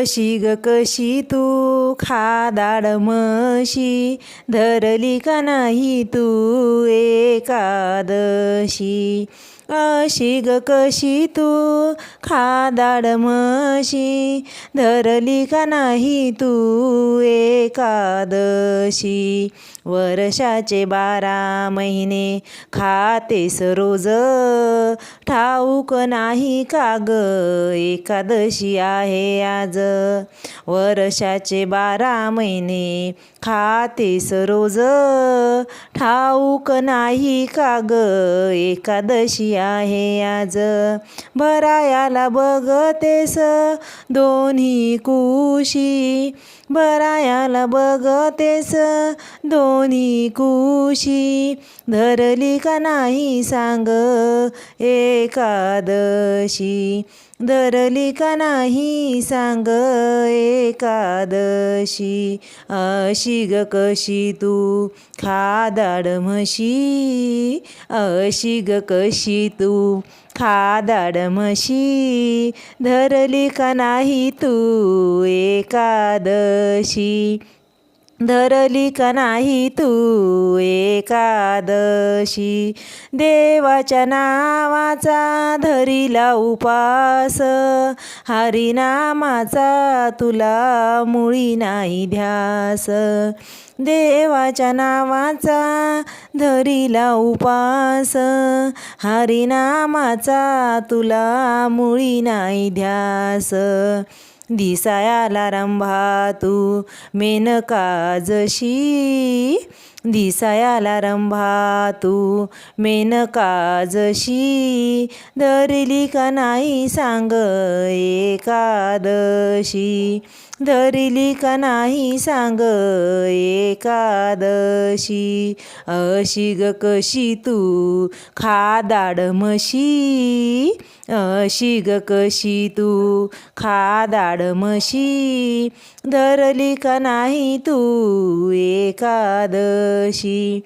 कशी ग कशी तू? खादाड मशी धरली का नाही तू एकादशी? अशी ग कशी तू? खादाड म्हशी धरली का नाही तू एकादशी? वर्षाचे बारा महिने खातेस रोज. ठाऊक नाही का ग? एकादशी आहे आज. वर्षाचे बारा महिने खातेस रोज. ठाऊक नाही का ग? एकादशी आहे आज. भरायाला बघतेस दोन्ही कुशी. भरायाला बघतेस दोन्ही कुशी. धरली का नाही सांग एकादशी. धरली का नाही सांग एकादशी. अशी ग कशी तू खादाड म्हशी. अशी ग कशी तू खादाड म्हशी धरली का नाही तू एकादशी? धरली का नाही तू एकादशी. देवाच्या नावाचा धरीला उपास. हरिनामाचा तुला मुळी नाही ध्यास. देवाच्या नावाचा धरीला उपास. हरिनामाचा तुला मुळी नाही ध्यास. दिसायाला रंभा तू मेनका जशी दिसायाला रंभा तू मेनका जशी धरली का नाही सांग एकादशी? धरली का नाही सांग एकादशी? अशी ग कशी तू खादाड म्हशी अशी ग कशी तू खादाड म्हशी धरली का नाही तू एकादशी? 呃是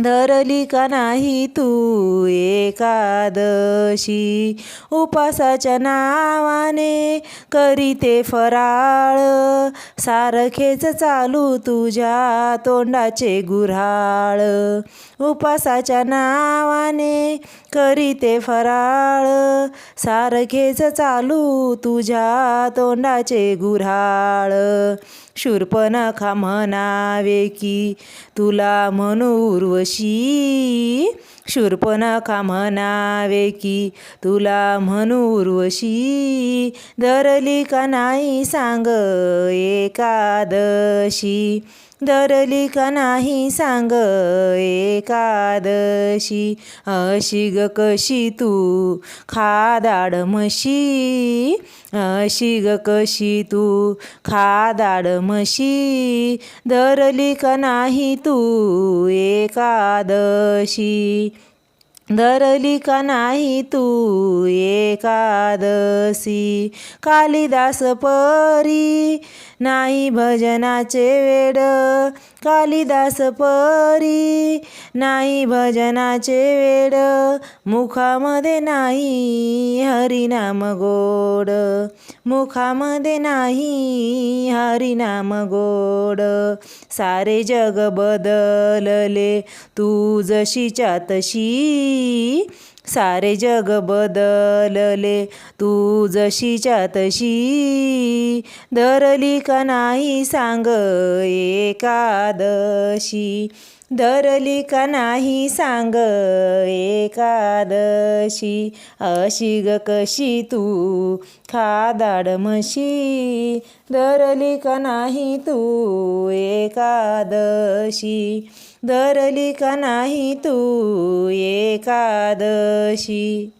धरली का नाही तू एकादशी. उपासाच्या नावाने करीते फराळ. सारखेच चालू तुझ्या तोंडाचे गुऱ्हाळ. उपासाच्या नावाने करीते फराळ. सारखेच चालू तुझ्या तोंडाचे गुऱ्हाळ. शूर्पणखा म्हणावे की तुला म्हणू उर्वशी खुशी शूर्पणखा म्हणावे की तुला म्हणू उर्वशी धरली का नाही सांग एकादशी? धरली का नाही सांग एकादशी? अशी ग कशी तू खादाड म्हशी? अशी ग कशी तू खादाड म्हशी? धरली का नाही तू एकादशी? धरली का नाही तू एकादशी? कालिदास परी नाही भजनाचे वेड. कालिदास परी नाही भजनाचे वेड मुखामध्ये नाही हरिनाम गोड. मुखामध्ये नाही हरिनाम गोड. सारे जग बदलले तू जशीच्या तशी सारे जग बदलले तू जशीच्या तशी धरली का नाही सांग एकादशी. धरली का नाही सांग एकादशी अशी ग कशी तू? खादाड म्हशी धरली का नाही तू? एकादशी धरली का नाही तू? एकादशी